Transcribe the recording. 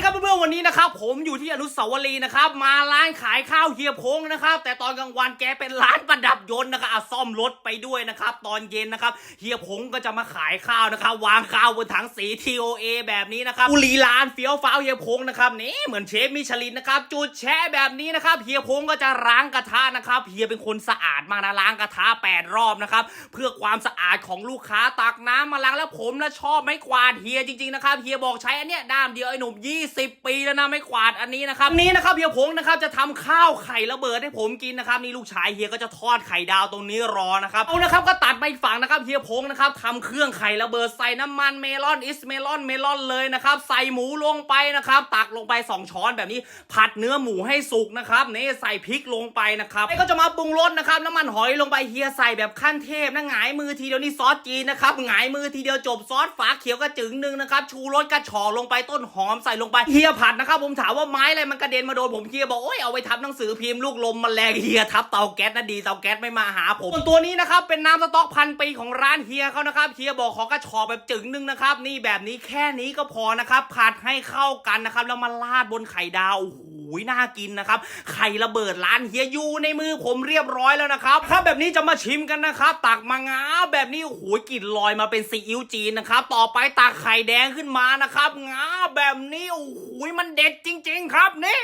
ดีครับเพื่อนๆวันนี้นะครับผมอยู่ที่อนุสาวรีย์นะครับมาร้านขายข้าวเฮียพงนะครับ แต่ตอนกลางวันแกเป็นร้านประดับยนต์นะครับซ่อมรถไปด้วยนะครับ ตอนเย็นนะครับเฮียพงก็จะมาขายข้าวนะครับ วางข้าวบนถังสี TOA แบบนี้นะครับบุรีร้านเฟี้ยวฟ้าวเฮียพงนะครับนี่เหมือนเชฟมิชลินนะครับจุดแช่แบบนี้นะครับเฮียพงก็จะล้างกระทะนะครับเฮียเป็นคนสะอาดมากนะล้างกระทะแปดรอบนะครับเพื่อความสะอาดของลูกค้าตักน้ำมาล้างแล้วผมนะชอบไม้กวาดเฮียจริงๆนะครับเฮียบอกใช้อันเนี้ยด้ามเดียวไอ้หนุ่ม20ปีแล้วนะไม้กวาดอันนี้นะครับวันนี้นะครับเฮียพงนะครับจะทำข้าวไข่ระเบิดให้ผมกินนะครับนี่ลูกชายเฮียก็จะทอดไข่ดาวตรงนี้รอนะครับเอานะครับก็ตัดไปอีกฝั่งนะครับเฮียพงนะครับทำเครื่องไข่ระเบิดใส่น้ำมันเมลอนอิสเมลอนเมลอนเลยนะครับใส่หมูลงไปนะครับตักลงไป 2 ช้อนแบบนี้ ผัดเนื้อหมูให้สุกนะครับนี่ใส่พริกลงไปนะครับแล้ก็จะมาปรุงรสนะครับน้ำมันหอยลงไปเฮียใส่แบบขั้นเทพนะหงายมือทีเดียวนี่ซอสจีนนะครับหงายมือทีเดียวจบซอสฝาเขียวกระจึงหนึ่งนะครับชูรสกระชอลงไปต้นหอมใส่ลงไปเฮียผัดนะครับผมถามว่าไม้อะไรมันกระเด็นมาโดนผมเฮียบอกโอ้ยเอาไปทับหนังสือพิมพ์ลูกลมมันแรงเฮียทับเตาแก๊สนะดีเตาแก๊สไม่มาหาผมส่วนตัวนี้นะครับเป็นน้ำสต๊อกพันปีของร้านเฮียเขานะครับเฮียบอกขอกระชอแบบจึงหนึ่งนะครับนี่แบบนี้แค่นี้ก็พอนะครับผัดให้เข้ากันนะครับแล้วมาราดบนไข่ดาวโอ้โห ยน่ากินนะครับไข่ระเบิดร้านเฮียยูในมือผมเรียบร้อยแล้วนะครับถ้าแบบนี้จะมาชิมกันนะครับ ตักมางาแบบนี้โอ้โหกลิ่นลอยมาเป็นซีอิ๊วจีนนะครับต่อไปตักไข่แดงขึ้นมานะครับงาแบบนี้โอ้โหมันเด็ดจริง ๆ ครับนี่